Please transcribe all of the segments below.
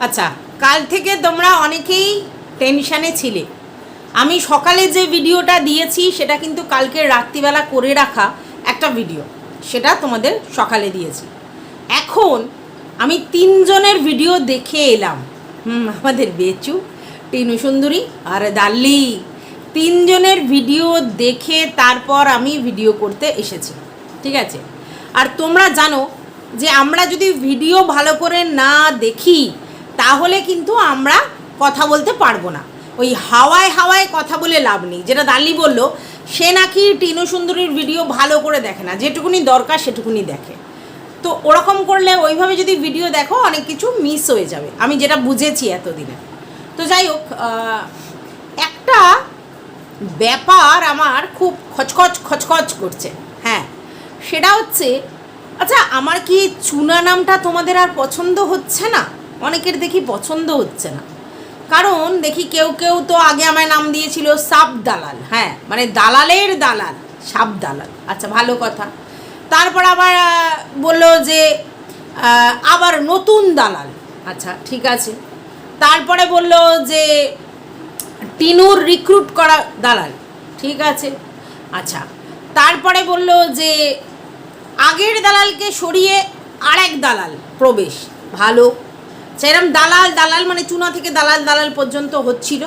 আচ্ছা কাল থেকে তোমরা অনেকেই টেনশানে ছিলে। আমি সকালে যে ভিডিওটা দিয়েছি, সেটা কিন্তু কালকে রাত্রিবেলা করে রাখা একটা ভিডিও। সেটা তোমাদের সকালে দিয়েছি। এখন আমি তিনজনের ভিডিও দেখে এলাম। হুম, আমাদের বেচু, টিনু সুন্দরী আর দাল্লি তিনজনের ভিডিও দেখে তারপর আমি ভিডিও করতে এসেছি। ঠিক আছে? আর তোমরা জানো যে আমরা যদি ভিডিও ভালো করে না দেখি তাহলে কিন্তু আমরা কথা বলতে পারব না। ওই হাওয়ায় হাওয়ায় কথা বলে লাভ নেই। যেটা দালি বলল, সে নাকি টিনু সুন্দরীর ভিডিও ভালো করে দেখে না। যেটুকুনি দরকার সেটুকুনি দেখে। তো ওরকম করলে ওইভাবে যদি ভিডিও দেখো, অনেক কিছু মিস হয়ে যাবে। আমি যেটা বুঝেছি এতদিনে। তো যাই হোক একটা ব্যাপার আমার খুব খচখচ খচখচ করছে। হ্যাঁ সেটা হচ্ছে আচ্ছা আমার কি চুনা নামটা তোমাদের আর পছন্দ হচ্ছে না? অনেকের দেখি পছন্দ হচ্ছে না। কারণ দেখি কেউ কেউ তো আগে আমায় নাম দিয়েছিল সাপ দালাল হ্যাঁ মানে দালালের দালাল সাপ দালাল। আচ্ছা ভালো কথা। তারপর আবার বলল যে আবার নতুন দালাল। আচ্ছা ঠিক আছে। তারপরে বলল যে, টিনুর রিক্রুট করা দালাল, ঠিক আছে। আচ্ছা তারপরে বলল যে, আগের দালালকে সরিয়ে আরেক দালাল প্রবেশ, ভালো। সেরকম দালাল দালাল মানে চুনা থেকে দালাল দালাল পর্যন্ত হচ্ছিল।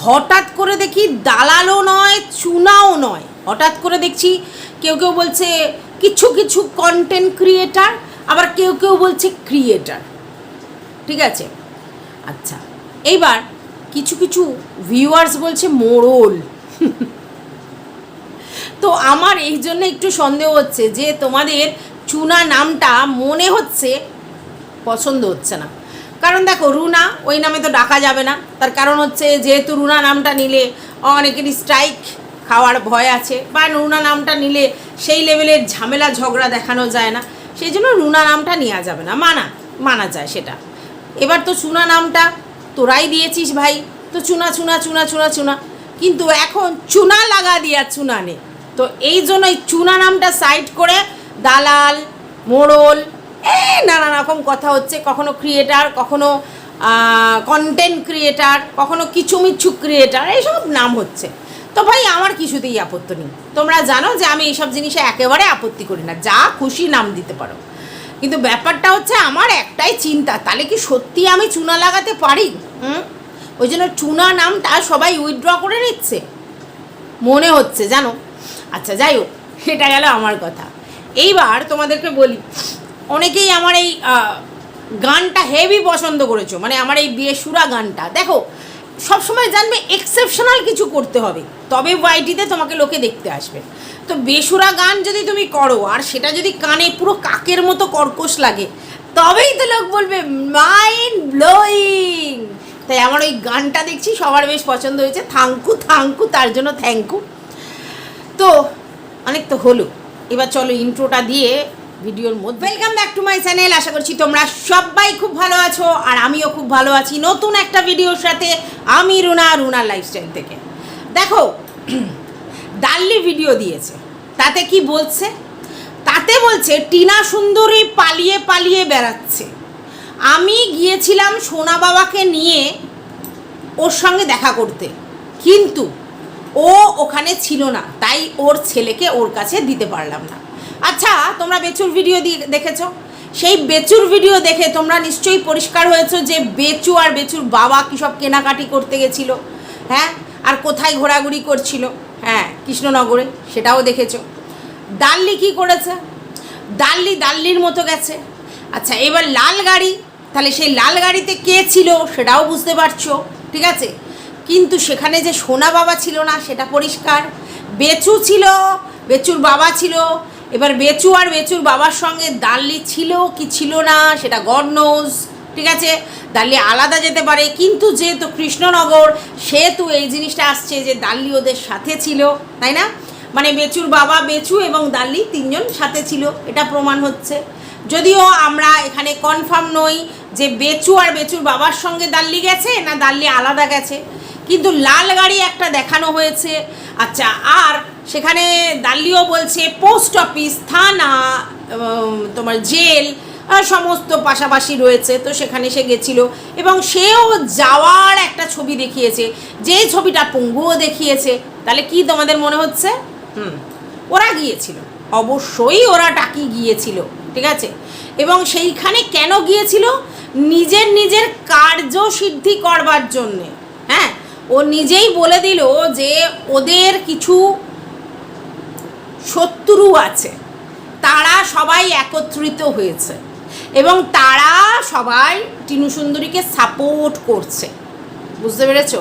হঠাৎ করে দেখি দালালও নয়, চুনাও নয়। হঠাৎ করে দেখছি কেউ কেউ বলছে কিছু কিছু কন্টেন্ট ক্রিয়েটার আবার কেউ কেউ বলছে ক্রিয়েটার ঠিক আছে? আচ্ছা এইবার কিছু কিছু ভিউয়ার্স বলছে মোড়ল। তো আমার এই জন্য একটু সন্দেহ হচ্ছে যে তোমাদের চুনা নামটা মনে হচ্ছে, পছন্দ হচ্ছে না। কারণ দেখো, রুনা ওই নামে তো ডাকা যাবে না। তার কারণ হচ্ছে যেহেতু রুনা নামটা নিলে অনেকেরই স্ট্রাইক খাওয়ার ভয় আছে, বা রুনা নামটা নিলে সেই লেভেলের ঝামেলা, ঝগড়া দেখানো যায় না। সেই জন্য রুনা নামটা নেওয়া যাবে না, মানা মানা যায় সেটা। এবার তো চুনা নামটা তোরাই দিয়েছিস ভাই। তো চুনা চুনা চুনা চুনা চুনা। কিন্তু এখন চুনা লাগা দিয়া চুনা নে। তো এই জন্য চুনা নামটা সাইড করে দালাল, মোড়ল এই নানা রকম কথা হচ্ছে, কখনো ক্রিয়েটার কখনো কন্টেন্ট ক্রিয়েটার কখনো কিচুমিচ্ছু ক্রিয়েটার এইসব নাম হচ্ছে। তো ভাই, আমার কিছুতেই আপত্তি নেই। তোমরা জানো যে আমি এইসব জিনিসে একেবারে আপত্তি করি না, যা খুশি নাম দিতে পারো। কিন্তু ব্যাপারটা হচ্ছে আমার একটাই চিন্তা, তাহলে কি সত্যি আমি চুনা লাগাতে পারি? হুম? ওই জন্য চুনা নামটা সবাই উইথড্র করে নিচ্ছে। মনে হচ্ছে, জানো? আচ্ছা যাই হোক সেটা গেল আমার কথা। এইবার তোমাদেরকে বলি অনেকেই আমার এই গানটা হেভি পছন্দ করেছ মানে আমার এই বিয়ে সুরা গানটা। দেখো, সবসময় জানবে এক্সেপশনাল কিছু করতে হবে, তবে ওয়াইটিতে তোমাকে লোকে দেখতে আসবে। তো বেসুরা গান যদি তুমি করো, আর সেটা যদি কানে পুরো কাকের মতো কর্কশ লাগে, তবেই তো লোক বলবে মাইন্ড ব্লোয়িং তাই আমার ওই গানটা দেখছি, সবার বেশ পছন্দ হয়েছে। থাঙ্কু থাঙ্কু তার জন্য থ্যাঙ্কু তো, অনেক তো হলো। এবার চলো ইন্ট্রোটা দিয়ে ভিডিওর মধ্যে। Welcome back to my channel আশা করছি তোমরা সবাই খুব ভালো আছো আর আমিও খুব ভালো আছি নতুন একটা ভিডিওর সাথে আমি রুনা, রুনার লাইফস্টাইল থেকে। দেখো দাল্লি ভিডিও দিয়েছে। তাতে কি বলছে? তাতে বলছে, টিনা সুন্দরী পালিয়ে পালিয়ে বেড়াচ্ছে। আমি গিয়েছিলাম সোনা বাবাকে নিয়ে ওর সঙ্গে দেখা করতে। কিন্তু ও ওখানে ছিল না, তাই ওর ছেলেকে ওর কাছে দিতে পারলাম না। আচ্ছা তোমরা বেচুর ভিডিও দিয়ে দেখেছ? সেই বেচুর ভিডিও দেখে তোমরা নিশ্চয়ই পরিষ্কার হয়েছো যে বেচু আর বেচুর বাবা কী সব কেনাকাটি করতে গেছিল হ্যাঁ? আর কোথায় ঘোরাঘুরি করছিল হ্যাঁ কৃষ্ণনগরে, সেটাও দেখেছ। দাল্লি কি করেছে? দাল্লি দাল্লির মতো গেছে। আচ্ছা এবার লাল গাড়ি, তাহলে সেই লাল গাড়িতে কে ছিল সেটাও বুঝতে পারছ, ঠিক আছে? কিন্তু সেখানে যে সোনা বাবা ছিল না, সেটা পরিষ্কার। বেচু ছিল, বেচুর বাবা ছিল এবার বেচু আর বেচুর বাবার সঙ্গে দাল্লি ছিল কি ছিল না, সেটা গড নোজ ঠিক আছে? দাল্লি আলাদা যেতে পারে, কিন্তু যেহেতু কৃষ্ণনগর, সেহেতু এই জিনিসটা আসছে যে দাল্লি ওদের সাথে ছিল, তাই না? মানে বেচুর বাবা, বেচু এবং দাল্লি তিনজন সাথে ছিল, এটা প্রমাণ হচ্ছে। যদিও আমরা এখানে কনফার্ম নই যে বেচু আর বেচুর বাবার সঙ্গে দাল্লি গেছে না দাল্লি আলাদা গেছে। কিন্তু লাল গাড়ি একটা দেখানো হয়েছে। আচ্ছা আর সেখানে দাল্লিও বলছে, পোস্ট অফিস, থানা তোমার জেল সমস্ত পাশাপাশি রয়েছে। তো সেখানে সে গেছিল এবং সেও যাওয়ার একটা ছবি দেখিয়েছে। যে ছবিটা পঙ্গুও দেখিয়েছে, তাহলে কি তোমাদের মনে হচ্ছে? হুম, ওরা গিয়েছিল। অবশ্যই ওরা টাকি গিয়েছিল, ঠিক আছে? এবং সেইখানে কেন গিয়েছিল? নিজের নিজের কার্য সিদ্ধি করবার জন্যে। ও নিজেই বলে দিল যে ওদের কিছু শত্রু আছে। তারা সবাই একত্রিত হয়েছে এবং তারা সবাই টিনু সুন্দরীকে সাপোর্ট করছে। বুঝতে পেরেছ?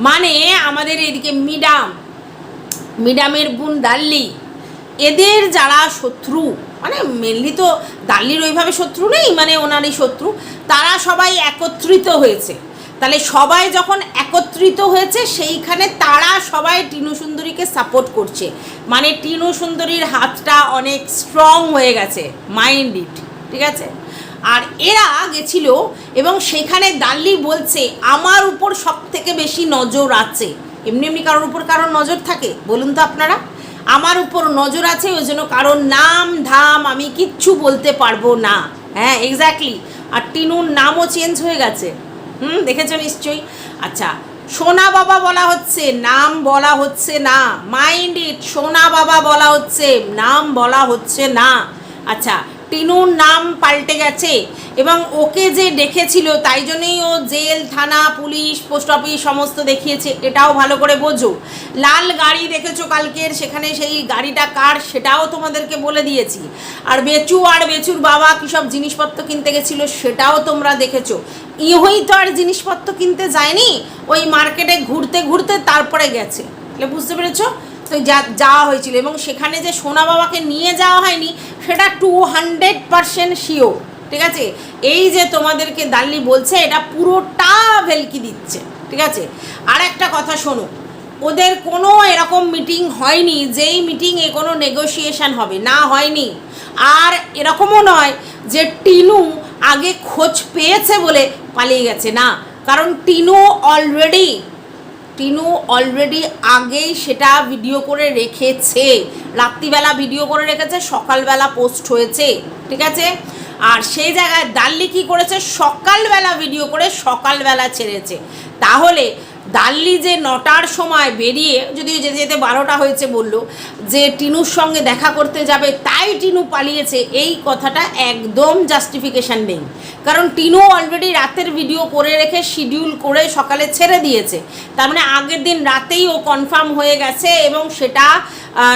মানে আমাদের এদিকে মিডাম, মিডামের বোন দাল্লি এদের যারা শত্রু মানে মেনলি তো দাল্লির ওইভাবে শত্রু নেই মানে ওনারই শত্রু, তারা সবাই একত্রিত হয়েছে। তাহলে সবাই যখন একত্রিত হয়েছে, সেইখানে তারা সবাই টিনু সুন্দরীকে সাপোর্ট করছে। মানে টিনু সুন্দরীর হাতটা অনেক স্ট্রং হয়ে গেছে মাইন্ড ইট ঠিক আছে? আর এরা গেছিল এবং সেখানে দাল্লি বলছে, আমার উপর সব থেকে বেশি নজর আছে। এমনি এমনি কারোর উপর কারোর নজর থাকে, বলুন তো আপনারা। আমার উপর নজর আছে, ওই জন্য কারোর নাম, ধাম আমি কিচ্ছু বলতে পারব না। হ্যাঁ এক্স্যাক্টলি আর টিনুর নামও চেঞ্জ হয়ে গেছে। হুম, দেখেছ নিশ্চয়ই? আচ্ছা সোনা বাবা বলা হচ্ছে, নাম বলা হচ্ছে না। মাইন্ড ইট সোনা বাবা বলা হচ্ছে, নাম বলা হচ্ছে না। আচ্ছা টিনুর নাম পাল্টে গেছে এবং ওকে যে ডেকেছিল, তাই জন্যই ও জেল, থানা, পুলিশ, পোস্ট অফিস সমস্ত দেখিয়েছে। এটাও ভালো করে বোঝো। লাল গাড়ি দেখেছ কালকের, সেখানে সেই গাড়িটা কার সেটাও তোমাদেরকে বলে দিয়েছি। আর বেচু আর বেচুর বাবা কী সব জিনিসপত্র কিনতে গেছিল সেটাও তোমরা দেখেছ। ইহই তো আর জিনিসপত্র কিনতে যায়নি, ওই মার্কেটে ঘুরতে ঘুরতে তারপরে গেছে। বুঝতে পেরেছ? যাওয়া হয়েছিল এবং সেখানে যে সোনা বাবাকে নিয়ে যাওয়া হয়নি, সেটা টু হান্ড্রেড পারসেন্ট শিওর ঠিক আছে? এই যে তোমাদেরকে দাল্লি বলছে, এটা পুরোটা ভেলকি দিচ্ছে, ঠিক আছে? আর একটা কথা শোনো, ওদের কোনো এরকম মিটিং হয়নি, যেই মিটিংয়ে কোনো নেগোসিয়েশন হবে, না হয়নি। আর এরকমও নয় যে টিনু আগে খোঁজ পেয়েছে বলে পালিয়ে গেছে, না। কারণ টিনু অলরেডি টিনু অলরেডি আগেই সেটা ভিডিও করে রেখেছে। রাত্রিবেলা ভিডিও করে রেখেছে, সকালবেলা পোস্ট হয়েছে, ঠিক আছে? আর সেই জায়গায় দাল্লি কী করেছে? সকালবেলা ভিডিও করে সকালবেলা ছেড়েছে। তাহলে দাল্লি যে নটার সময় বেরিয়ে যদিও যেতে যেতে বারোটা হয়েছে বলল, যে টিনুর সঙ্গে দেখা করতে যাবে, তাই টিনু পালিয়েছে, এই কথাটা একদম জাস্টিফিকেশান নেই। কারণ টিনু অলরেডি রাতের ভিডিও করে রেখে শিডিউল করে সকালে ছেড়ে দিয়েছে। তার মানে আগের দিন রাতেই ও কনফার্ম হয়ে গেছে এবং সেটা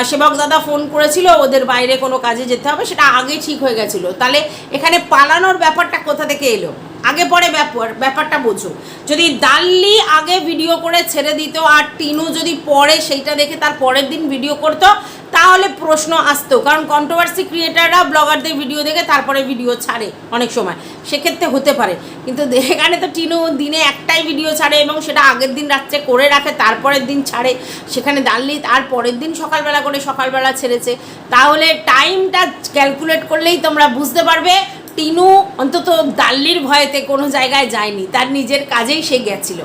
সেবক দাদা ফোন করেছিল, ওদের বাইরে কোনো কাজে যেতে হবে, সেটা আগে ঠিক হয়ে গেছিল। তাহলে এখানে পালানোর ব্যাপারটা কোথা থেকে এলো? আগে পরে ব্যাপার, ব্যাপারটা বোঝো। যদি দাল্লি আগে ভিডিও করে ছেড়ে দিত আর টিনু যদি পরে সেইটা দেখে তার পরের দিন ভিডিও করতো, তাহলে প্রশ্ন আসতো। কারণ কন্ট্রোভার্সি ক্রিয়েটাররা ব্লগারদের ভিডিও দেখে তারপরে ভিডিও ছাড়ে অনেক সময়। সেক্ষেত্রে হতে পারে। কিন্তু এখানে তো টিনু দিনে একটাই ভিডিও ছাড়ে এবং সেটা আগের দিন রাত্রে করে রাখে, তারপরের দিন ছাড়ে। সেখানে দাল্লি তার পরের দিন সকালবেলা করে সকালবেলা ছেড়েছে। তাহলে টাইমটা ক্যালকুলেট করলেই তোমরা বুঝতে পারবে টিনু অন্তত দাল্লির ভয়েতে কোনো জায়গায় যায়নি, তার নিজের কাজেই সে গেছিল।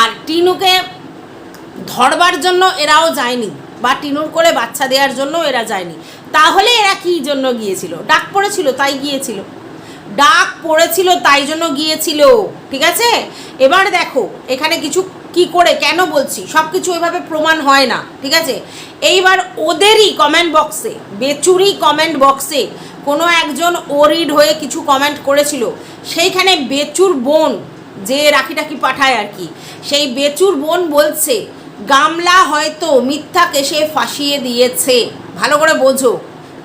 আর টিনুকে ধরবার জন্য এরাও যায়নি, বা টিনুর করে বাচ্চা দেওয়ার জন্য এরা যায়নি। তাহলে এরা কী জন্য গিয়েছিল? ডাক পড়েছিল, তাই গিয়েছিল। ডাক পড়েছিল, তাই জন্য গিয়েছিল, ঠিক আছে? এবার দেখো, এখানে কিছু কি করে, কেন বলছি? সব কিছু ওইভাবে প্রমাণ হয় না, ঠিক আছে? এইবার ওদেরই কমেন্ট বক্সে বেচুরি কমেন্ট বক্সে কোনো একজন ওরিড হয়ে কিছু কমেন্ট করেছিল। সেইখানে বেচুর বোন যে রাখি টাকি পাঠায় আর কি, সেই বেচুর বোন বলছে, গামলা হয়তো মিথ্যা কেসে ফাঁসিয়ে দিয়েছে। ভালো করে বোঝো।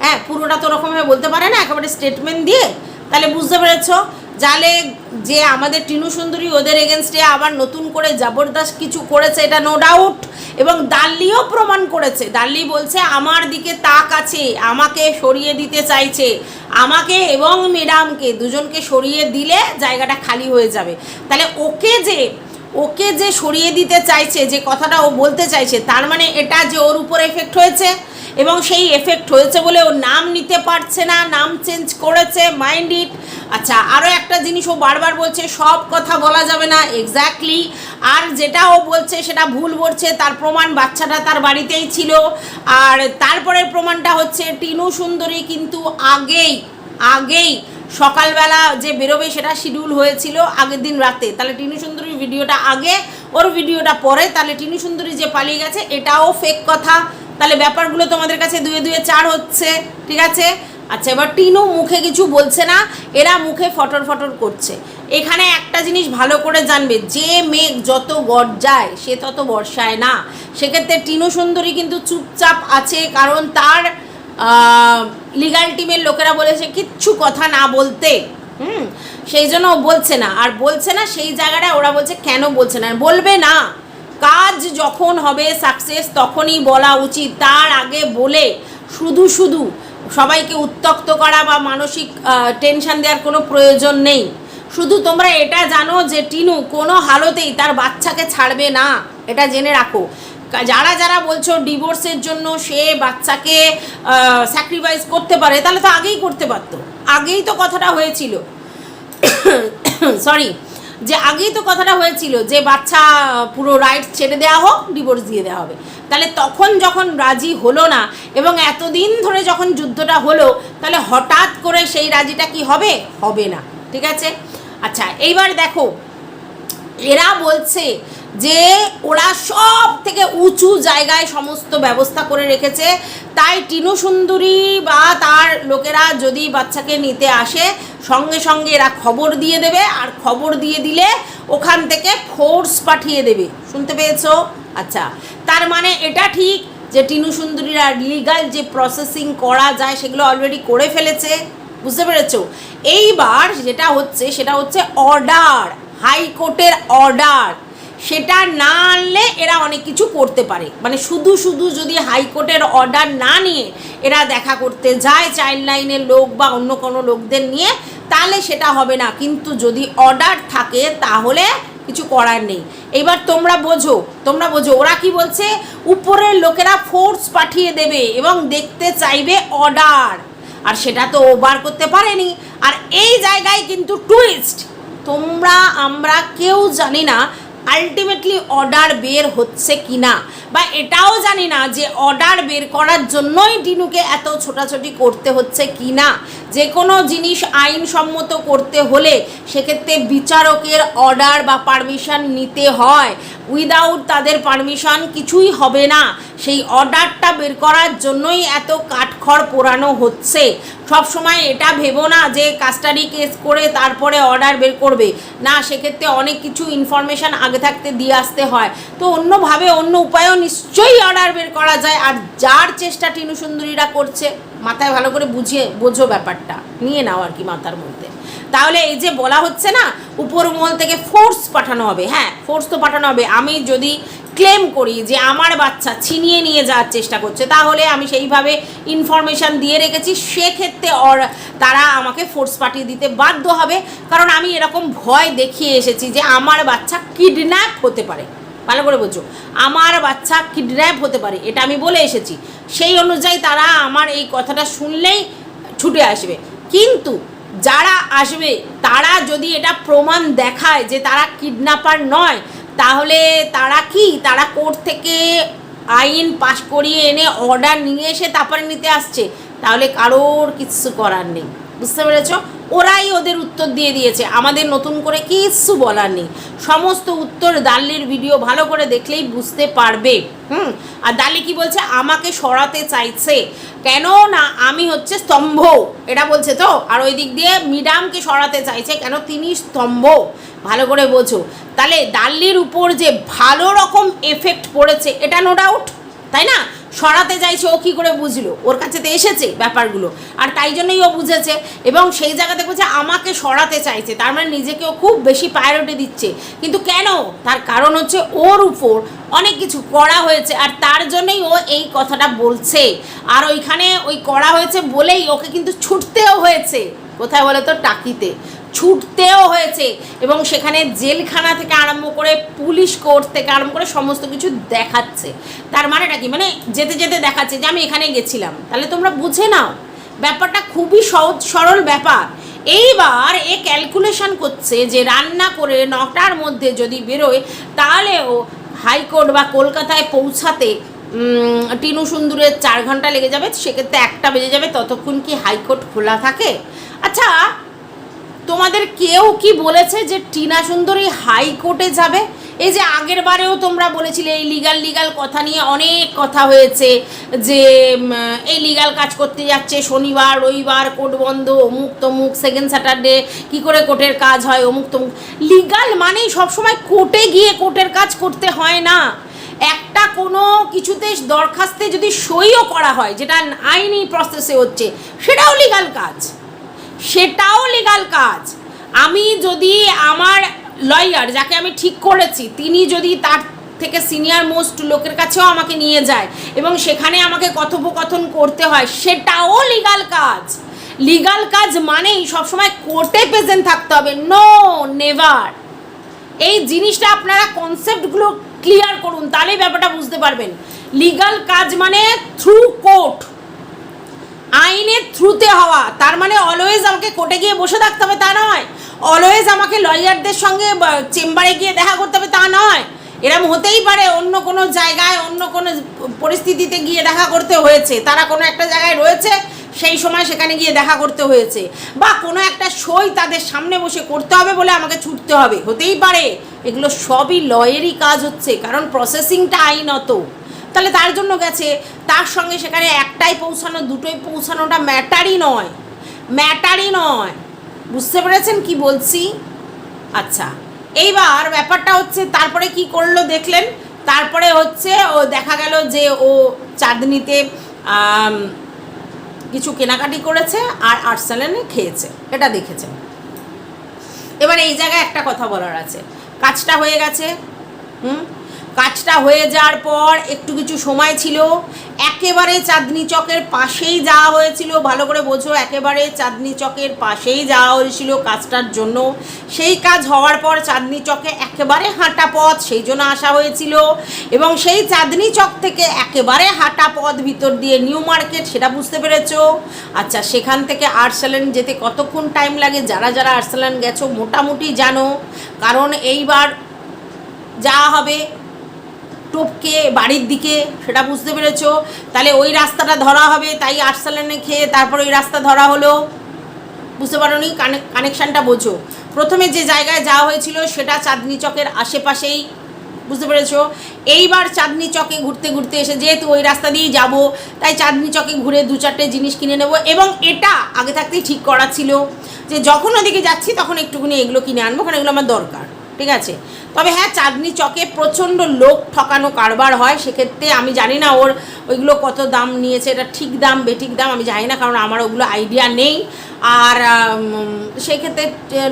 হ্যাঁ পুরোটা তো ওরকমভাবে বলতে পারে না, একেবারে স্টেটমেন্ট দিয়ে, তাহলে বুঝতে পেরেছ? জালে যে আমাদের টিনু সুন্দরী ওদের এগেনস্টে আবার নতুন করে জবরদস্ত কিছু করেছে, এটা নো ডাউট এবং দাল্লিও প্রমাণ করেছে। দাল্লি বলছে, আমার দিকে তাক আছে, আমাকে সরিয়ে দিতে চাইছে। আমাকে এবং ম্যাডামকে দুজনকে সরিয়ে দিলে জায়গাটা খালি হয়ে যাবে। তাহলে ওকে যে ওকে যে সরিয়ে দিতে চাইছে, যে কথাটা ও বলতে চাইছে, তার মানে এটা যে ওর উপর এফেক্ট হয়েছে? এবং সেই এফেক্ট হয়েছে বলে ও নাম নিতে পারছে না, নাম চেঞ্জ করেছে মাইন্ড ইট আচ্ছা আরও একটা জিনিস ও বারবার বলছে, সব কথা বলা যাবে না এক্স্যাক্টলি আর যেটা ও বলছে সেটা ভুল বলছে, তার প্রমাণ বাচ্চাটা তার বাড়িতেই ছিল। আর তারপরের প্রমাণটা হচ্ছে, টিনু সুন্দরী কিন্তু আগেই আগেই সকালবেলা যে বেরোবে সেটা শিডিউল হয়েছিল আগের দিন রাতে। তাহলে টিনু সুন্দরীর ভিডিওটা আগে, ওর ভিডিওটা পরে, তাহলে টিনু সুন্দরী যে পালিয়ে গেছে, এটাও ফেক কথা। তাহলে ব্যাপারগুলো তোমাদের কাছে দুয়ে দুয়ে চার হচ্ছে, ঠিক আছে? আচ্ছা এবার টিনু মুখে কিছু বলছে না, এরা মুখে ফটর ফটর করছে। এখানে একটা জিনিস ভালো করে জানবে, যে মেঘ যত গর্জায়, সে তত বর্ষায় না। সেক্ষেত্রে টিনু সুন্দরী কিন্তু চুপচাপ আছে, কারণ তার লিগাল টিমের লোকেরা বলেছে কিচ্ছু কথা না বলতে। হুম? সেই জন্য বলছে না। আর বলছে না সেই জায়গাটায় ওরা বলছে কেন বলছে না? বলবে না। কাজ যখন হবে সাকসেস তখনই বলা উচিত। তার আগে বলে শুধু শুধু সবাইকে উত্তক্ত করা বা মানসিক টেনশন দেওয়ার কোনো প্রয়োজন নেই। শুধু তোমরা এটা জানো যে টিনু কোনো হালতেই তার বাচ্চাকে ছাড়বে না। এটা জেনে রাখো। যারা যারা বলছো ডিভোর্সের জন্য সে বাচ্চাকে স্যাক্রিফাইস করতে পারে, তাহলে তো আগেই করতে পারতো। আগেই তো কথাটা হয়েছিল। সরি যে আগেই তো কথাটা হয়েছিল যে বাচ্চা পুরো রাইটস ছেড়ে দেওয়া হোক ডিভোর্স দিয়ে দেওয়া হবে। তাহলে তখন যখন রাজি হলো না এবং এতদিন ধরে যখন যুদ্ধটা হলো, তাহলে হঠাৎ করে সেই রাজিটা কি হবে? হবে না। ঠিক আছে? আচ্ছা এইবার দেখো, এরা বলছে যে ওরা সব থেকে উঁচু জায়গায় সমস্ত ব্যবস্থা করে রেখেছে। তাই টিনু সুন্দরী বা তার লোকেরা যদি বাচ্চাকে নিতে আসে, সঙ্গে সঙ্গে এরা খবর দিয়ে দেবে আর খবর দিয়ে দিলে ওখান থেকে ফোর্স পাঠিয়ে দেবে। শুনতে পেয়েছ? আচ্ছা। তার মানে এটা ঠিক যে টিনু সুন্দরীরা লিগাল যে প্রসেসিং করা যায় সেগুলো অলরেডি করে ফেলেছে। বুঝতে পেরেছ? এইবার যেটা হচ্ছে, সেটা হচ্ছে অর্ডার হাইকোর্টের অর্ডার সেটা না আনলে এরা অনেক কিছু করতে পারে। মানে শুধু শুধু যদি হাইকোর্টের অর্ডার না নিয়ে এরা দেখা করতে যায় চাইল্ড লাইনের লোক বা অন্য কোনো লোকদের নিয়ে, তাহলে সেটা হবে না। কিন্তু যদি অর্ডার থাকে, তাহলে কিছু করার নেই। এবার তোমরা বোঝো তোমরা বোঝো, ওরা কি বলছে? উপরের লোকেরা ফোর্স পাঠিয়ে দেবে এবং দেখতে চাইবে অর্ডার আর সেটা তো ও বার করতে পারেনি। আর এই জায়গায় কিন্তু টুইস্ট তোমরা, আমরা কেউ জানি না আলটিমেটলি অর্ডার বের হচ্ছে কি না বা এটাও জানি না যে অর্ডার বের করার জন্যই টিনুকে এত ছোটাছুটি করতে হচ্ছে কি না যে কোনো জিনিস আইনসম্মত করতে হলে সেক্ষেত্রে বিচারকের অর্ডার বা পারমিশন নিতে হয়। উইদাউট তাদের পারমিশন কিছুই হবে না। সেই অর্ডারটা বের করার জন্যই এত কাঠখড় পোড়ানো হচ্ছে। সব সময় এটা ভেবো না যে কাস্টাডি কেস করে তারপরে অর্ডার বের করবে। না, সেক্ষেত্রে অনেক কিছু ইনফরমেশান আগে থাকতে দিয়ে আসতে হয়। তো অন্যভাবে, অন্য উপায়েও নিশ্চয়ই অর্ডার বের করা যায়। আর যার চেষ্টা টিনু সুন্দরীরা করছে, মাথায় ভালো করে বুঝিয়ে, বোঝো ব্যাপারটা। নিয়ে নাও আর কি মাথার মধ্যে। তাহলে এই যে বলা হচ্ছে না, উপর মহল থেকে ফোর্স পাঠানো হবে হ্যাঁ ফোর্স তো পাঠানো হবে। আমি যদি ক্লেম করি যে আমার বাচ্চা ছিনিয়ে নিয়ে যাওয়ার চেষ্টা করছে, তাহলে আমি সেইভাবে ইনফরমেশান দিয়ে রেখেছি, সেক্ষেত্রে অর তারা আমাকে ফোর্স পাঠিয়ে দিতে বাধ্য হবে। কারণ আমি এরকম ভয় দেখিয়ে এসেছি যে আমার বাচ্চা কিডন্যাপ হতে পারে। ভালো করে বলছো আমার বাচ্চা কিডন্যাপ হতে পারে, এটা আমি বলে এসেছি। সেই অনুযায়ী তারা আমার এই কথাটা শুনলেই ছুটে আসবে। কিন্তু যারা আসবে, তারা যদি এটা প্রমাণ দেখায় যে তারা কিডন্যাপার নয়, তাহলে তারা কি? তারা কোর্ট থেকে আইন পাশ করিয়ে এনে অর্ডার নিয়ে এসে তারপরে নিতে আসছে। তাহলে কারোর কিছু করার নেই। বুঝতে পেরেছ? ওরাই ওদের উত্তর দিয়ে দিয়েছে। আমাদের নতুন করে কিচ্ছু বলার নেই। সমস্ত উত্তর দাল্লির ভিডিও ভালো করে দেখলেই বুঝতে পারবে। হুম? আর দাল্লি কি বলছে? আমাকে সরাতে চাইছে। কেন না আমি হচ্ছে স্তম্ভ। এটা বলছে তো? আর ওই দিক দিয়ে মিডামকে সরাতে চাইছে কেন? তিনি স্তম্ভ। ভালো করে বোঝো। তাহলে দাল্লির উপর যে ভালো রকম এফেক্ট পড়েছে, এটা নো ডাউট তাই না? সরাতে চাইছে, ও কী করে বুঝলো? ওর কাছে তো এসেছে ব্যাপারগুলো। আর তাই জন্যই ও বুঝেছে এবং সেই জায়গাতে বলছে, আমাকে সরাতে চাইছে। তার মানে নিজেকেও খুব বেশি প্রায়োরিটি দিচ্ছে। কিন্তু কেন? তার কারণ হচ্ছে ওর উপর অনেক কিছু করা হয়েছে আর তার জন্যই ও এই কথাটা বলছে। আর ওইখানে ওই করা হয়েছে বলেই ওকে কিন্তু ছুটতেও হয়েছে। কোথায় বলে তো টাকিতে। ছুটতেও হয়েছে এবং সেখানে জেলখানা থেকে আরম্ভ করে পুলিশ কোর্ট থেকে আরম্ভ করে সমস্ত কিছু দেখাচ্ছে। তার মানেটা কি? মানে যেতে যেতে দেখাচ্ছে যে আমি এখানে গেছিলাম। তাহলে তোমরা বুঝে নাও, ব্যাপারটা খুবই সহজ, সরল ব্যাপার। এইবার এ ক্যালকুলেশন করছে যে রান্না করে নটার মধ্যে যদি বেরোয়, তাহলেও হাইকোর্ট বা কলকাতায় পৌঁছাতে টিনু সুন্দরের চার ঘণ্টা লেগে যাবে। সেক্ষেত্রে একটা বেজে যাবে, ততক্ষণ কি হাইকোর্ট খোলা থাকে? আচ্ছা তোমাদের কেউ কি বলেছে যে টিনা সুন্দরী হাইকোর্টে যাবে? এই যে আগের বারেও তোমরা বলেছিলে এই লিগাল লিগাল কথা নিয়ে অনেক কথা হয়েছে যে এই লিগাল কাজ করতে যাচ্ছে শনিবার, রবিবার, কোর্ট বন্ধ, অমুক তমুক সেকেন্ড স্যাটারডে কি করে কোর্টের কাজ হয়, অমুক তমুক। লিগাল মানেই সবসময় কোর্টে গিয়ে কোর্টের কাজ করতে হয় না। একটা কোনো কিছুতে দরখাস্তে যদি সইও করা হয়, যেটা আইনি প্রসেসে হচ্ছে, সেটাও লিগাল কাজ। সেটাও লিগাল কাজ। আমি যদি আমার লয়ার যাকে আমি ঠিক করেছি, তিনি যদি তার থেকে সিনিয়র মোস্ট লোকের কাছেও আমাকে নিয়ে যায় এবং সেখানে আমাকে কথোপকথন করতে হয়, সেটাও লিগাল কাজ। লিগাল কাজ মানেই সবসময় কোর্টে প্রেজেন্ট থাকতে হবে। নো নেভার এই জিনিসটা আপনারা কনসেপ্টগুলো ক্লিয়ার করুন, তাহলেই ব্যাপারটা বুঝতে পারবেন। লিগাল কাজ মানে থ্রু কোর্ট আইনের থ্রুতে হওয়া, তার মানে অলওয়েজ আমাকে কোর্টে গিয়ে বসে থাকতে হবে, তা নয়। অলওয়েজ আমাকে লয়ারদের সঙ্গে চেম্বারে গিয়ে দেখা করতে হবে, তা নয়। এরম হতেই পারে অন্য কোনো জায়গায়, অন্য কোনো পরিস্থিতিতে গিয়ে দেখা করতে হয়েছে। তারা কোনো একটা জায়গায় রয়েছে, সেই সময় সেখানে গিয়ে দেখা করতে হয়েছে। বা কোনো একটা সই তাদের সামনে বসে করতে হবে বলে আমাকে ছুটতে হবে। হতেই পারে। এগুলো সবই লয়েরই কাজ হচ্ছে, কারণ প্রসেসিংটা আইনত। তাহলে তার জন্য গেছে। তার সঙ্গে সেখানে একটাই পৌঁছানো, দুটোই পৌঁছানোটা ম্যাটারই নয়। ম্যাটারই নয়। বুঝতে পেরেছেন কি বলছি? আচ্ছা এইবার ব্যাপারটা হচ্ছে তারপরে কি করল দেখলেন? তারপরে হচ্ছে ও দেখা গেল যে ও চাঁদনিতে কিছু কেনাকাটি করেছে আর আর্সেলেনে খেয়েছে। এটা দেখেছেন। এবার এই জায়গায় একটা কথা বলার আছে। কাজটা হয়ে গেছে। হুম? কাজটা হয়ে যাওয়ার পর একটু কিছু সময় ছিল। একেবারে চাঁদনি চকের পাশেই যাওয়া হয়েছিল। ভালো করে বোঝো, একেবারে চাঁদনি চকের পাশেই যাওয়া হয়েছিল কাজটার জন্য। সেই কাজ হওয়ার পর চাঁদনি চকে একেবারে হাঁটা পথ, সেই জন্য আসা হয়েছিল। এবং সেই চাঁদনি চক থেকে একেবারে হাঁটা পথ ভিতর দিয়ে নিউ মার্কেট, সেটা বুঝতে পেরেছ? আচ্ছা সেখান থেকে আর্সেলেন যেতে কতক্ষণ টাইম লাগে? যারা যারা আর্সেলেন গেছো, মোটামুটি জানো। কারণ এইবার যা হবে টোপকে, বাড়ির দিকে, সেটা বুঝতে পেরেছ? তাহলে ওই রাস্তাটা ধরা হবে, তাই আর্সালানে খেয়ে তারপর ওই রাস্তা ধরা হলো। বুঝতে পারো নি কানেকশানটা বোঝো। প্রথমে যে জায়গায় যাওয়া হয়েছিল, সেটা চাঁদনি চকের আশেপাশেই। বুঝতে পেরেছ? এইবার চাঁদনি চকে ঘুরতে ঘুরতে এসে যেহেতু ওই রাস্তা দিয়েই যাব, তাই চাঁদনি চকে ঘুরে দু চারটে জিনিস কিনে নেব এবং এটা আগে থাকতেই ঠিক করা ছিল যে যখন ওদিকে যাচ্ছি, তখন একটুখানি এগুলো কিনে আনব, কারণ এগুলো আমার দরকার। ঠিক আছে? তবে হ্যাঁ চাঁদনি চকে প্রচণ্ড লোক ঠকানো কারবার হয়, সেক্ষেত্রে আমি জানি না ওর ওইগুলো কত দাম নিয়েছে, এটা ঠিক দাম, বেঠিক দাম আমি জানি না, কারণ আমার ওগুলো আইডিয়া নেই। আর সেক্ষেত্রে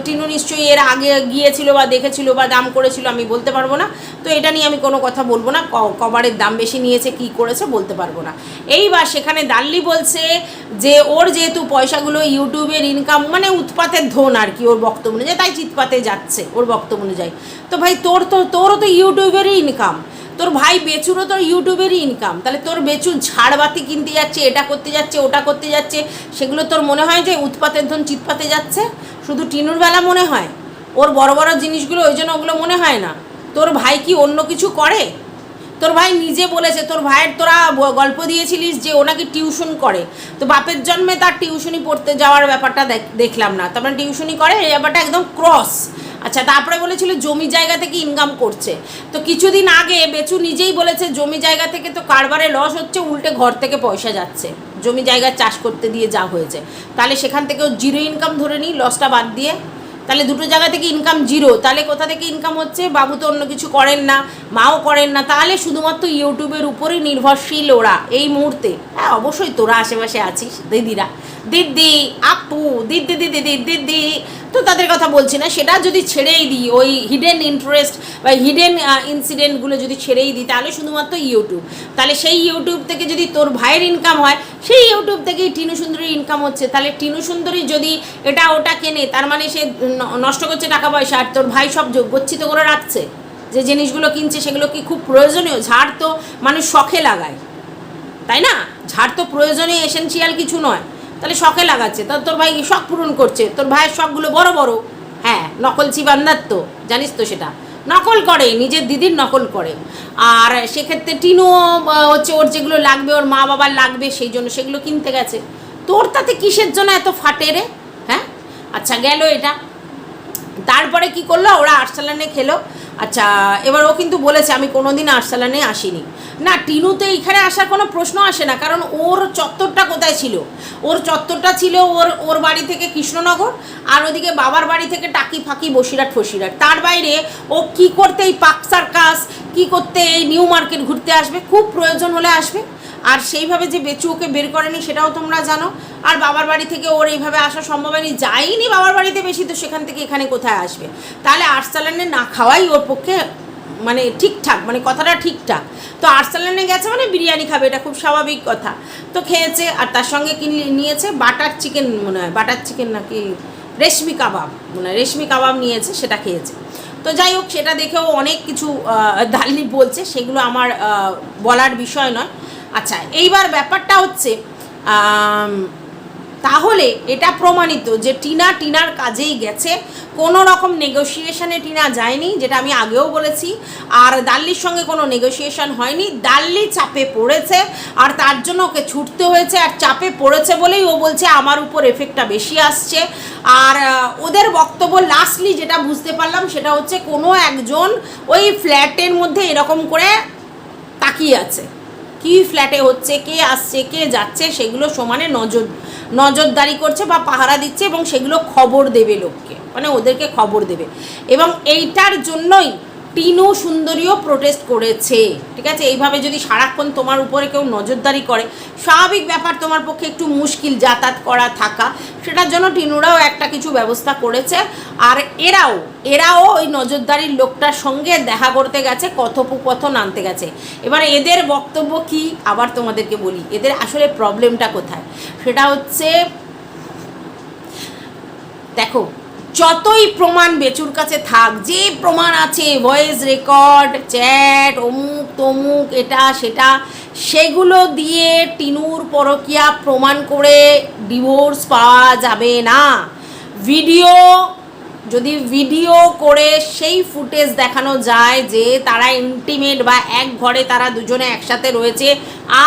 টিনু নিশ্চয়ই এর আগে গিয়েছিল বা দেখেছিল বা দাম করেছিল, আমি বলতে পারব না। তো এটা নিয়ে আমি কোনো কথা বলব না। কভারের দাম বেশি নিয়েছে, কি করেছে বলতে পারব না। এইবার সেখানে দাল্লি বলছে যে, ওর যেহেতু পয়সাগুলো ইউটিউবের ইনকাম মানে উৎপাতের ধন আর কি, ওর বক্তব্য অনুযায়ী, তাই চিৎপাতে যাচ্ছে, ওর বক্তব্য অনুযায়ী। তো ভাই, তোর তো, তোরও তো ইউটিউবেরই ইনকাম তোর ভাই বেচুরও তোর ইউটিউবেরই ইনকাম তাহলে তোর বেচু ঝাড়বাতি কিনতে যাচ্ছে, এটা করতে যাচ্ছে, ওটা করতে যাচ্ছে, সেগুলো তোর মনে হয় যে উৎপাতের ধন চিৎপাতে যাচ্ছে? শুধু টিনুর বেলা মনে হয়? ওর বড় বড় জিনিসগুলো ওই জন্য ওগুলো মনে হয় না। তোর ভাই কি অন্য কিছু করে? তোর ভাই নিজে বলেছে, তোর ভাইয়ের তোরা গল্প দিয়েছিলিস যে ও নাকি টিউশন করে। তো বাপের জন্মে তার টিউশনি পড়তে যাওয়ার ব্যাপারটা দেখ- দেখলাম না। তারপরে টিউশনি করে, এই ব্যাপারটা একদম ক্রস আচ্ছা তারপরে বলেছিল জমি জায়গা থেকে ইনকাম করছে। তো কিছুদিন আগে বেচু নিজেই বলেছে, জমি জায়গা থেকে তো কারবারে লস হচ্ছে, উল্টে ঘর থেকে পয়সা যাচ্ছে। জমি জায়গা চাষ করতে দিয়ে যা হয়েছে। তাহলে সেখান থেকেও জিরো ইনকাম ধরে নিই লসটা বাদ দিয়ে। তাহলে দুটো জায়গা থেকে ইনকাম জিরো তাহলে কোথা থেকে ইনকাম হচ্ছে? বাবু তো অন্য কিছু করেন না, মাও করেন না। তাহলে শুধুমাত্র ইউটিউবের উপরেই নির্ভরশীল ওরা, এই মুহূর্তে। হ্যাঁ অবশ্যই তোরা আশেপাশে আছিস, দিদিরা। দিদি, আপু, দিদি দিদি দিদি দিদি। তো তাদের কথা বলছি না, সেটা যদি ছেড়েই দিই, ওই হিডেন ইন্টারেস্ট বা হিডেন ইনসিডেন্টগুলো যদি ছেড়েই দিই, তাহলে শুধুমাত্র ইউটিউব তাহলে সেই ইউটিউব থেকে যদি তোর ভাইয়ের ইনকাম হয়, সেই ইউটিউব থেকেই টিনু সুন্দরীর ইনকাম হচ্ছে। তাহলে টিনু সুন্দরী যদি এটা ওটা কেনে, তার মানে সে নষ্ট করছে টাকা পয়সা, আর তোর ভাই সব গচ্ছিত করে রাখছে। যে জিনিসগুলো কিনছে, সেগুলো কি খুব প্রয়োজনীয়? ঝাড় তো মানুষ শখে লাগায়। তাই না? ঝাড় তো প্রয়োজনীয় এসেন্সিয়াল কিছু নয়। তাহলে শখে লাগাচ্ছে। তা তোর ভাই শখ পূরণ করছে। তোর ভাইয়ের শখগুলো বড় বড়। হ্যাঁ নকল চিবান্দার তো, জানিস তো সেটা। নকল করে, নিজের দিদির নকল করে। আর সেক্ষেত্রে টিনও হচ্ছে ওর যেগুলো লাগবে, ওর মা বাবার লাগবে, সেই জন্য সেগুলো কিনতে গেছে। তোর তাতে কিসের জন্য এত ফাটে রে? হ্যাঁ? আচ্ছা গেল এটা। তারপরে কি করল? ওরা আর্সালানে খেলো। আচ্ছা এবার ও কিন্তু বলেছে, আমি কোনোদিন আর্সালানে আসিনি। না, টিনুতে এইখানে আসার কোনো প্রশ্ন আসে না, কারণ ওর চত্বরটা কোথায় ছিল? ওর চত্বরটা ছিল ওর ওর বাড়ি থেকে কৃষ্ণনগর, আর ওদিকে বাবার বাড়ি থেকে টাকি ফাঁকি বসিরহাট, ফসিরহাট। তার বাইরে ও কি করতে এই পাক সার্কাস, কী করতে এই নিউ মার্কেট ঘুরতে আসবে? খুব প্রয়োজন হলে আসবে। আর সেইভাবে যে বেচু ওকে বের করেনি সেটাও তোমরা জানো। আর বাবার বাড়ি থেকে ওর এইভাবে আসা সম্ভব হয়নি। যাইনি বাবার বাড়িতে বেশি, তো সেখান থেকে এখানে কোথায় আসবে? তাহলে আর্সালানে না খাওয়াই ওর পক্ষে মানে ঠিকঠাক মানে কথাটা ঠিকঠাক। তো আর্সালানে গেছে মানে বিরিয়ানি খাবে, এটা খুব স্বাভাবিক কথা। তো খেয়েছে, আর তার সঙ্গে কি নিয়েছে? বাটার চিকেন মনে হয়, বাটার চিকেন নাকি রেশমি কাবাব মানে রেশমি কাবাব নিয়েছে, সেটা খেয়েছে। তো যাই হোক, সেটা দেখেও অনেক কিছু দাল্লি বলছে, সেগুলো আমার বলার বিষয় নয়। আচ্ছা এইবার ব্যাপারটা হচ্ছে তাহলে এটা প্রমাণিত যে টিনা টিনার কাজেই গেছে। কোনো রকম নেগোসিয়েশনে টিনা যায়নি, যেটা আমি আগেও বলেছি। আর দাল্লির সঙ্গে কোনো নেগোসিয়েশন হয়নি। দাল্লি চাপে পড়েছে, আর তার জন্য ওকে ছুটতে হয়েছে, আর চাপে পড়েছে বলেই ও বলছে আমার উপর এফেক্টটা বেশি আসছে। আর ওদের বক্তব্য লাস্টলি যেটা বুঝতে পারলাম, সেটা হচ্ছে কোনো একজন ওই ফ্ল্যাটের মধ্যে এরকম করে তাকিয়ে আছে। কি ফ্ল্যাটে হচ্ছে, কে আসছে, কে যাচ্ছে, সেগুলো সমানে নজর, নজরদারি করছে বা পাহারা দিচ্ছে এবং সেগুলো খবর দেবে লোককে মানে ওদেরকে খবর দেবে। এবং এইটার জন্যই টিনু সুন্দরীও প্রোটেস্ট করেছে। ঠিক আছে? এইভাবে যদি সারাক্ষণ তোমার উপরে কেউ নজরদারি করে, স্বাভাবিক ব্যাপার তোমার পক্ষে একটু মুশকিল যাতায়াত করা থাকা। সেটার জন্য টিনুরাও একটা কিছু ব্যবস্থা করেছে। আর এরাও এরাও ওই নজরদারির লোকটার সঙ্গে দেখা করতে গেছে, কথোপকথন আনতে গেছে। এবার এদের বক্তব্য কি? আবার তোমাদেরকে বলি, এদের আসলে প্রবলেমটা কোথায়? সেটা হচ্ছে, দেখো যতই প্রমাণ বেচুর কাছে থাক, যে প্রমাণ আছে ভয়েস রেকর্ড চ্যাট অমুক, তমুক, এটা, সেটা, সেগুলো দিয়ে টিনুর পরকিয়া প্রমাণ করে ডিভোর্স পাওয়া যাবে না। ভিডিও যদি ভিডিও করে সেই ফুটেজ দেখানো যায় যে তারা ইন্টিমেট বা এক ঘরে তারা দুজনে একসাথে রয়েছে,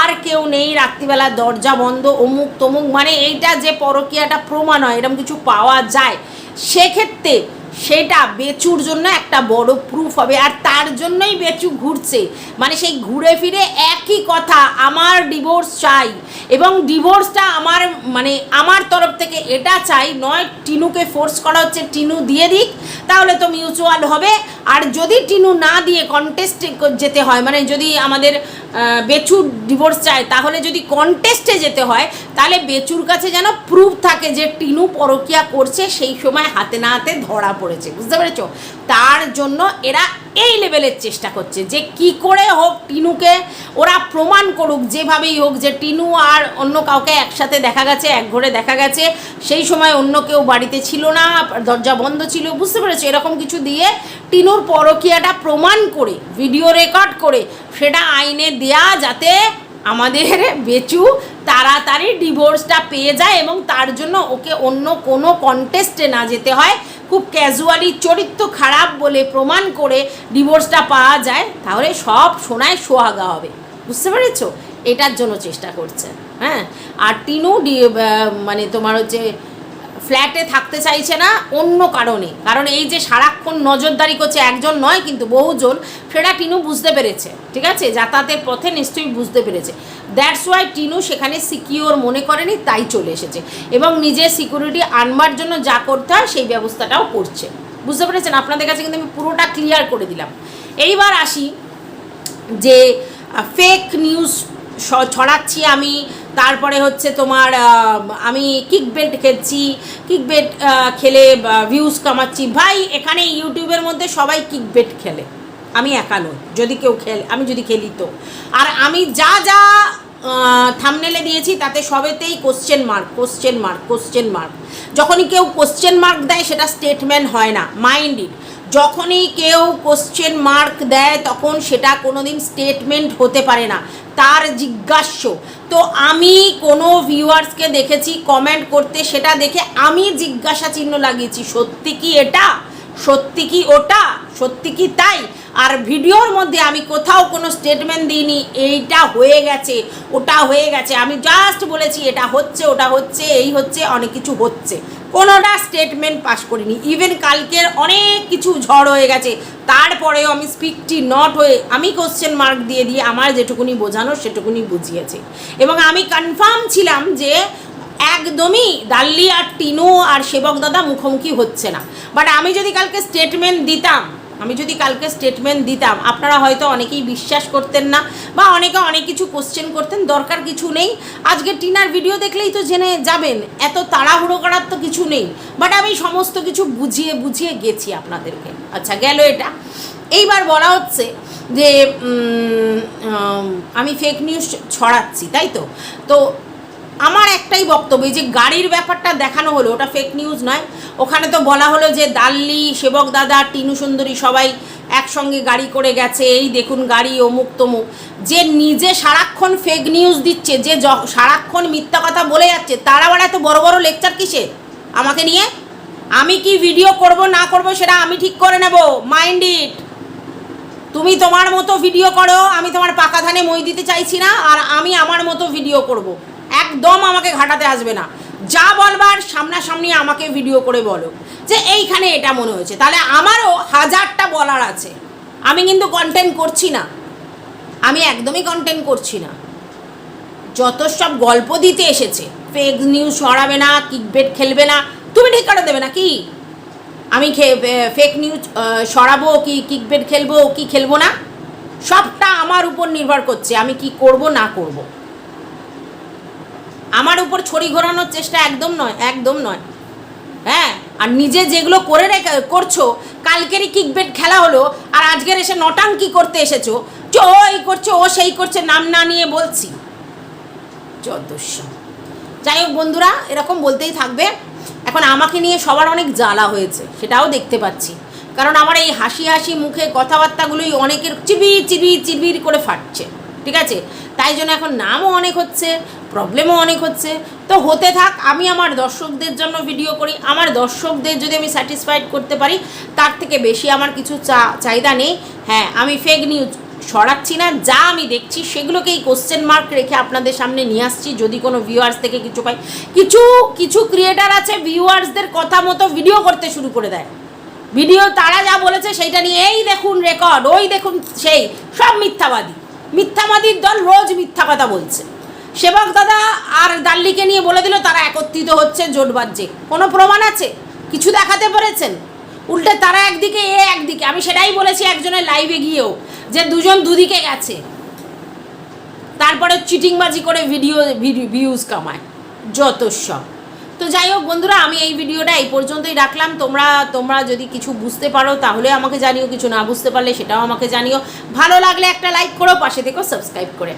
আর কেউ নেই, রাত্রিবেলা দরজা বন্ধ অমুক তমুক মানে এইটা যে পরকীয়াটা প্রমাণ হয় এরকম কিছু পাওয়া যায়। সেক্ষেত্রে সেটা বেচুর জন্য একটা বড় প্রুফ হবে, আর তার জন্যই বেচু ঘুরছে। মানে সেই ঘুরে ফিরে একই কথা, আমার ডিভোর্স চাই। এবং ডিভোর্সটা আমার মানে আমার তরফ থেকে এটা চাই, নয় টিনুকে ফোর্স করা হচ্ছে, টিনু দিয়ে দিক, তাহলে তো মিউচুয়াল হবে। আর যদি টিনু না দিয়ে কন্টেস্টে যেতে হয় মানে যদি আমাদের বেচুর ডিভোর্স চায়, তাহলে যদি কন্টেস্টে যেতে হয়, তাহলে বেচুর কাছে যেন প্রুফ থাকে যে টিনু পরকিয়া করছে, সেই সময় হাতে না হাতে ধরা পড়েছে বুঝতে পেরেছ? তার জন্য এরা এই লেভেলের চেষ্টা করছে যে কি করে হোক টিনুকে, ওরা প্রমাণ করুক, যেভাবেই হোক যে টিনু আর অন্য কাউকে একসাথে দেখা গেছে, এক ঘরে দেখা গেছে, সেই সময় অন্য কেউ বাড়িতে ছিল না, দরজা বন্ধ ছিল, বুঝতে পেরেছ? এরকম কিছু দিয়ে টিনুর পরকিয়াটা প্রমাণ করে ভিডিও রেকর্ড করে, সেটা আইনে দেয়া যাতে আমাদের বেচু তাড়াতাড়ি ডিভোর্সটা পেয়ে যায় এবং তার জন্য ওকে অন্য কোনো কন্টেস্টে না যেতে হয়। খুব ক্যাজুয়ালি চরিত্র খারাপ বলে প্রমাণ করে ডিভোর্সটা পাওয়া যায়, তাহলে সব সোনায় সোহাগা হবে। বুঝতে পেরেছ? এটার জন্য চেষ্টা করছে। হ্যাঁ? আর টিনু মানে তোমার হচ্ছে ফ্ল্যাটে থাকতে চাইছে না অন্য কারণে। কারণ এই যে সারাক্ষণ নজরদারি করছে একজন নয়, কিন্তু বহুজন, সেটা টিনু বুঝতে পেরেছে, ঠিক আছে? যাতায়াতের পথে নিশ্চয়ই বুঝতে পেরেছে। দ্যাটস ওয়াই টিনু সেখানে সিকিওর মনে করেনি, তাই চলে এসেছে। এবং নিজের সিকিউরিটি আনবার জন্য যা করতে হয়, সেই ব্যবস্থাটাও করছে। বুঝতে পেরেছেন? আপনাদের কাছে কিন্তু আমি পুরোটা ক্লিয়ার করে দিলাম। এইবার আসি যে ফেক নিউজ ছড়াচ্ছি আমি তারপরে হচ্ছে তোমার আমি কিক বেল্ট খেলছি কিক বেট খেলে ভিউজ কামাচ্ছি। ভাই, এখানে ইউটিউবের মধ্যে সবাই কিক বেট খেলে। আমি একা নই, যদি কেউ খেলে, আমি যদি খেলি তো। আর আমি যা যা থামনেলে দিয়েছি, তাতে সবেতেই question mark question mark question mark যখনই কেউ কোশ্চেন মার্ক দেয়, সেটা স্টেটমেন্ট হয় না মাইন্ড ইট যখনই কেউ কোশ্চেন মার্ক দেয়, তখন সেটা কোনো দিন স্টেটমেন্ট হতে পারে না। তার জিজ্ঞাস্য। তো আমি কোনো ভিউয়ার্সকে দেখেছি কমেন্ট করতে, সেটা দেখে আমি জিজ্ঞাসা চিহ্ন লাগিয়েছি, সত্যি কি এটা? সত্যি কি ওটা? সত্যি কি তাই? আর ভিডিওর মধ্যে আমি কোথাও কোনো স্টেটমেন্ট দিইনি, এইটা হয়ে গেছে, ওটা হয়ে গেছে। আমি জাস্ট বলেছি, এটা হচ্ছে, ওটা হচ্ছে, এই হচ্ছে, অনেক কিছু হচ্ছে। কোনোটা স্টেটমেন্ট পাস করিনি। ইভেন কালকের অনেক কিছু ঝড় হয়ে গেছে। তারপরেও আমি স্পিকটি নট হয়ে আমি কোশ্চেন মার্ক দিয়ে দিয়ে আমার যেটুকুনি বোঝানো সেটুকুনি বুঝিয়েছে। এবং আমি কনফার্ম ছিলাম যে একদমই ডাল্লি আর টিনু আর সেবক দাদা মুখোমুখি হচ্ছে না। বাট আমি যদি কালকে স্টেটমেন্ট দিতাম আমি যদি কালকে স্টেটমেন্ট দিতাম, আপনারা হয়তো অনেকেই বিশ্বাস করতেন না বা অনেকে অনেক কিছু কোশ্চেন করতেন, দরকার কিছু নেই। আজকে টিনার ভিডিও দেখলেই তো জেনে যাবেন, এত তাড়াহুড়ো করার তো কিছু নেই। বাট আমি সমস্ত কিছু বুঝিয়ে বুঝিয়ে গেছি আপনাদেরকে। আচ্ছা গেল এটা। এইবার বলা হচ্ছে যে আমি ফেক নিউজ ছড়াচ্ছি, তাই তো? তো আমার একটাই বক্তব্য যে গাড়ির ব্যাপারটা দেখানো হলো, ওটা ফেক নিউজ নয়। ওখানে তো বলা হলো যে দাল্লি, সেবক দাদা, টিনু সুন্দরী সবাই একসঙ্গে গাড়ি করে গেছে, এই দেখুন গাড়ি, অমুক তমুক। যে নিজে সারাক্ষণ ফেক নিউজ দিচ্ছে, যে সারাক্ষণ মিথ্যা কথা বলে যাচ্ছে, তার আবার এত বড় বড় লেকচার কিসে? আমাকে নিয়ে? আমি কি ভিডিও করব, না করব, সেটা আমি ঠিক করে নেব। মাইন্ড ইট তুমি তোমার মতো ভিডিও করো, আমি তোমার পাকা ধানে মই দিতে চাইছি না, আর আমি আমার মতো ভিডিও করব। একদম আমাকে ঘাটাতে আসবে না। যা বলবার সামনাসামনি আমাকে ভিডিও করে বলো। যে এইখানে এটা মনে হয়েছে। তাহলে আমারও হাজারটা বলার আছে। আমি কিন্তু কন্টেন্ট করছি না। আমি একদমই কন্টেন্ট করছি না। যত সব গল্প দিতে এসেছে ফেক নিউজ সরাবে না কিকবেট খেলবে না, তুমি ঠিক করে দেবে না কি? আমি ফেক নিউজ সরাবো কি কিকবেট খেলব কি, খেলব না? সবটা আমার উপর নির্ভর করছে, আমি কি করব, না করব। আমার উপর ছড়ি ঘোরানোর চেষ্টা একদম নয় একদম নয়। হ্যাঁ আর নিজে যেগুলো করে রেখে, করছ, কালকেরই কিকবেট খেলা হলো, আর আজকের এসে নটাঙ্কি করতে এসেছ? যে ও এই করছে, ও সেই করছে, নাম না নিয়ে বলছি। যদস্য যাই হোক বন্ধুরা, এরকম বলতেই থাকবে। এখন আমাকে নিয়ে সবার অনেক জ্বালা হয়েছে, সেটাও দেখতে পাচ্ছি। কারণ আমার এই হাসি হাসি মুখে কথাবার্তাগুলোই অনেকের চিবির চিবির চিবির করে ফাটছে। ঠিক আছে? তাই জন্য এখন নামও অনেক হচ্ছে প্রবলেমও অনেক হচ্ছে। তো হতে থাক, আমি আমার দর্শকদের জন্য ভিডিও করি। আমার দর্শকদের যদি আমি স্যাটিসফাইড করতে পারি, তার থেকে বেশি আমার কিছু চা, চাহিদা নেই। হ্যাঁ আমি ফেক নিউজ সরাচ্ছি না, যা আমি দেখছি সেগুলোকেই কোশ্চেন মার্ক রেখে আপনাদের সামনে নিয়ে আসছি। যদি কোনো ভিউয়ার্স থেকে কিছু পাই, কিছু কিছু ক্রিয়েটার আছে ভিউয়ার্সদের কথা মতো ভিডিও করতে শুরু করে দেয়। ভিডিও তারা যা বলেছে, সেইটা নিয়ে, এই দেখুন রেকর্ড ওই দেখুন সেই, সব মিথ্যাবাদী। মিথ্যাবাদীর দল রোজ মিথ্যা কথা বলছে। সেবক দাদা আর দাল্লিকে নিয়ে বলে দিল, তারা একত্রিত হচ্ছে, জোট বাজছে কোনো প্রমাণ আছে? কিছু দেখাতে পেরেছেন? উল্টে, তারা একদিকে, এ একদিকে। আমি সেটাই বলেছি একজনের লাইভে গিয়েও, যে দুজন দুদিকে গেছে। তারপরে চিটিংবাজি করে ভিডিও, ভিউজ কামায়। যত সব। তো যাই হোক বন্ধুরা, আমি এই ভিডিওটা এই পর্যন্তই রাখলাম। তোমরা তোমরা যদি কিছু বুঝতে পারো, তাহলে আমাকে জানিও, কিছু না বুঝতে পারলে সেটাও আমাকে জানিও। ভালো লাগলে একটা লাইক করো, পাশে থেকেও সাবস্ক্রাইব করে।